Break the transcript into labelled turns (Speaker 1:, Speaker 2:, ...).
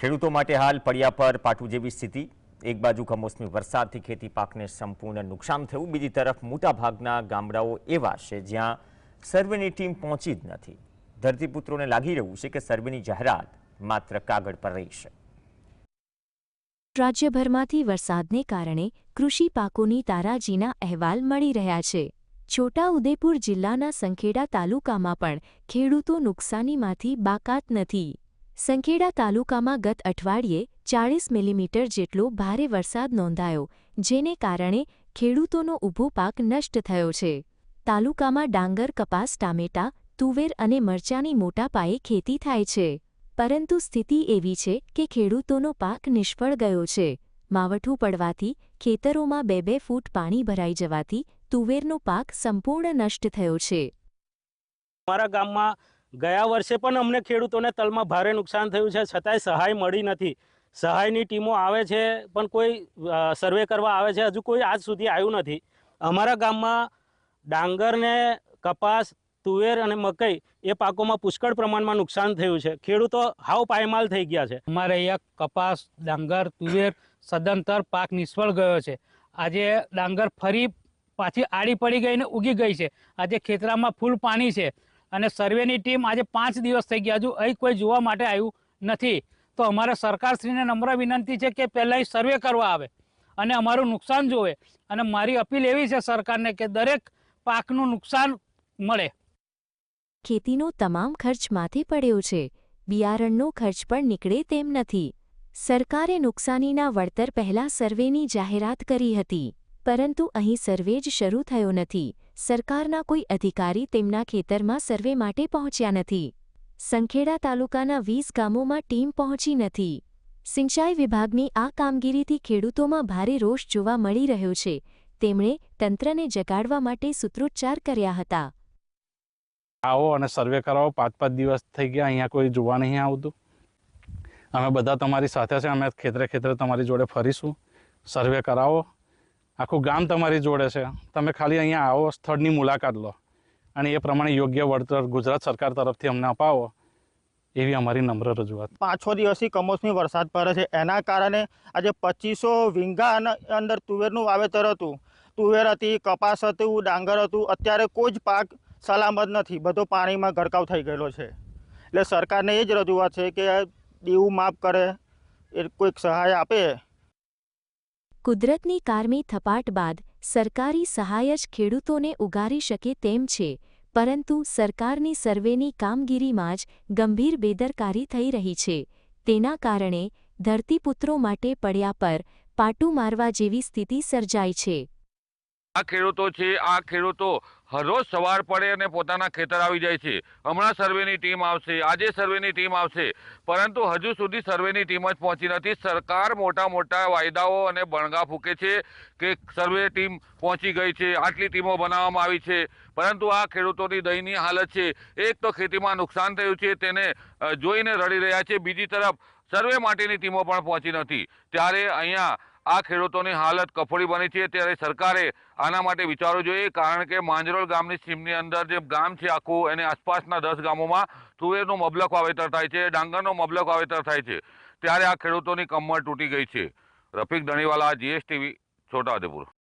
Speaker 1: ખેડૂતો માટે હાલ પડ્યા પર પાટું જેવી સ્થિતિ. એક બાજુ કમોસમી વરસાદથી ખેતી પાકને સંપૂર્ણ નુકસાન થયું. બીજી તરફ મોટાભાગના ગામડાઓ એવા છે જ્યાં સર્વેની ટીમ પહોંચી જ નથી. ધરતીપુત્રોને લાગી રહ્યું છે કે સર્વેની જાહેરાત માત્ર કાગળ પર રહી છે.
Speaker 2: રાજ્યભરમાંથી વરસાદને કારણે કૃષિ પાકોની તારાજીના અહેવાલ મળી રહ્યા છે. છોટાઉદેપુર જિલ્લાના સંખેડા તાલુકામાં પણ ખેડૂતો નુકસાનીમાંથી બાકાત નથી. સંખેડા તાલુકામાં ગત અઠવાડિયે ચાળીસ મિલીમીટર જેટલો ભારે વરસાદ નોંધાયો, જેને કારણે ખેડૂતોનો ઊભો પાક નષ્ટ થયો છે. તાલુકામાં ડાંગર, કપાસ, ટામેટા, તુવેર અને મરચાની મોટા પાયે ખેતી થાય છે. પરંતુ સ્થિતિ એવી છે કે ખેડૂતોનો પાક નિષ્ફળ ગયો છે. માવઠું પડવાથી ખેતરોમાં બે બે ફૂટ પાણી ભરાઈ જવાથી તુવેરનો પાક સંપૂર્ણ નષ્ટ થયો છે.
Speaker 3: અમારા ગામમાં ગયા વર્ષે પણ અમને ખેડૂતોને તલમાં ભારે નુકસાન થયું છે, છતાંય સહાય મળી નથી. સહાયની ટીમો આવે છે, પણ કોઈ સર્વે કરવા આવે છે, હજુ કોઈ આજ સુધી આવ્યું નથી. અમારા ગામમાં ડાંગરને કપાસ, તુવેર અને મકઈ એ પાકોમાં પુષ્કળ પ્રમાણમાં નુકસાન થયું છે. ખેડૂતો હાવ પાયમાલ થઈ ગયા છે.
Speaker 4: અમારે અહીંયા કપાસ, ડાંગર, તુવેર સદંતર પાક નિષ્ફળ ગયો છે. આજે ડાંગર ફરી પાછી આડી પડી ગઈ ને ઉગી ગઈ છે. આજે ખેતરામાં ફૂલ પાણી છે. અને સર્વેની ટીમ આજે પાંચ દિવસ થઈ ગયા હજુ અહીં કોઈ જોવા માટે આવ્યું નથી. તો અમારે સરકારશ્રીને નમ્ર વિનંતી છે કે પહેલાં સર્વે કરવા આવે અને અમારું નુકસાન જોવે. અને મારી અપીલ એવી છે સરકારને કે દરેક પાકનું નુકસાન મળે.
Speaker 2: ખેતીનો તમામ ખર્ચ માથે પડ્યો છે. બિયારણનો ખર્ચ પણ નીકળે તેમ નથી. સરકારે નુકસાનીના વળતર પહેલા સર્વેની જાહેરાત કરી હતી. પરંતુ અહીં સર્વે જ શરૂ થયો નથી. સરકારના કોઈ અધિકારી તેમના ખેતરમાં સર્વે માટે પહોંચ્યા નથી. સંખેડા તાલુકાના વીસ ગામોમાં ટીમ પહોંચી નથી. સિંચાઈ વિભાગની આ કામગીરીથી ખેડૂતોમાં ભારે રોષ જોવા મળી રહ્યો છે. તેમણે તંત્રને જગાડવા માટે સૂત્રોચ્ચાર કર્યા હતા.
Speaker 5: આવો અને સર્વે કરાવો. પાંચ પાંચ દિવસ થઈ ગયા, અહીંયા કોઈ જોવા નહીં આવતું. અમે બધા તમારી સાથે છે, અમે ખેતરે ખેતરે તમારી જોડે ફરીશું. સર્વે કરાવો. આખું ગામ તમારી જોડે છે. તમે ખાલી અહીંયા આવો, સ્થળની મુલાકાત લો. અને એ પ્રમાણે યોગ્ય વળતર ગુજરાત સરકાર તરફથી અમને અપાવો એવી અમારી નમ્ર રજૂઆત.
Speaker 6: પાંચો દિવસથી કમોસમી વરસાદ પડે છે. એના કારણે આજે પચીસો વીંગા અંદર તુવેરનું વાવેતર હતું. તુવેર હતી, કપાસ હતું, ડાંગર હતું. અત્યારે કોઈ જ પાક સલામત નથી. બધો પાણીમાં ગરકાવ થઈ ગયેલો છે. એટલે સરકારને એ જ રજૂઆત છે કે દેવું માફ કરે, એ કોઈક સહાય આપે.
Speaker 2: કુદરતની કારમી થપાટ બાદ સરકારી સહાય જ ખેડૂતોને ઉગારી શકે તેમ છે, પરંતુ સરકારની સર્વેની કામગીરીમાં જ ગંભીર બેદરકારી થઈ રહી છે. તેના કારણે ધરતીપુત્રો માટે પડ્યા પર પાટું મારવા જેવી સ્થિતિ સર્જાઈ છે.
Speaker 7: ખેડૂતો છે, આ ખેડૂતો હરરોજ સવાર પડે અને પોતાના ખેતર આવી જાય છે. હમણાં સર્વેની ટીમ આવશે, આજે સર્વેની ટીમ આવશે. પરંતુ હજુ સુધી સર્વેની ટીમ જ પહોંચી નથી. સરકાર મોટા મોટા વાયદાઓ અને બણગા ફૂકે છે કે સર્વે ટીમ પહોંચી ગઈ છે, આટલી ટીમો બનાવવામાં આવી છે. પરંતુ આ ખેડૂતોની દયનીય હાલત છે. એક તો ખેતીમાં નુકસાન થયું છે, તેને જોઈને રડી રહ્યા છે. બીજી તરફ સર્વે માટેની ટીમો પણ પહોંચી નથી. ત્યારે અહીંયા આ ખેડૂતોની હાલત કફોડી બની છે. ત્યારે સરકારે આના માટે વિચારવું જોઈએ, કારણ કે માંજરોલ ગામની સીમની અંદર જે ગામ છે આખું, એને આસપાસના દસ ગામોમાં તુવેરનું મબલક વાવેતર થાય છે, ડાંગરનું મબલક વાવેતર થાય છે. ત્યારે આ ખેડૂતોની કમર તૂટી ગઈ છે. રફીક ધણીવાલા, જીએસટીવી છોટાઉદેપુર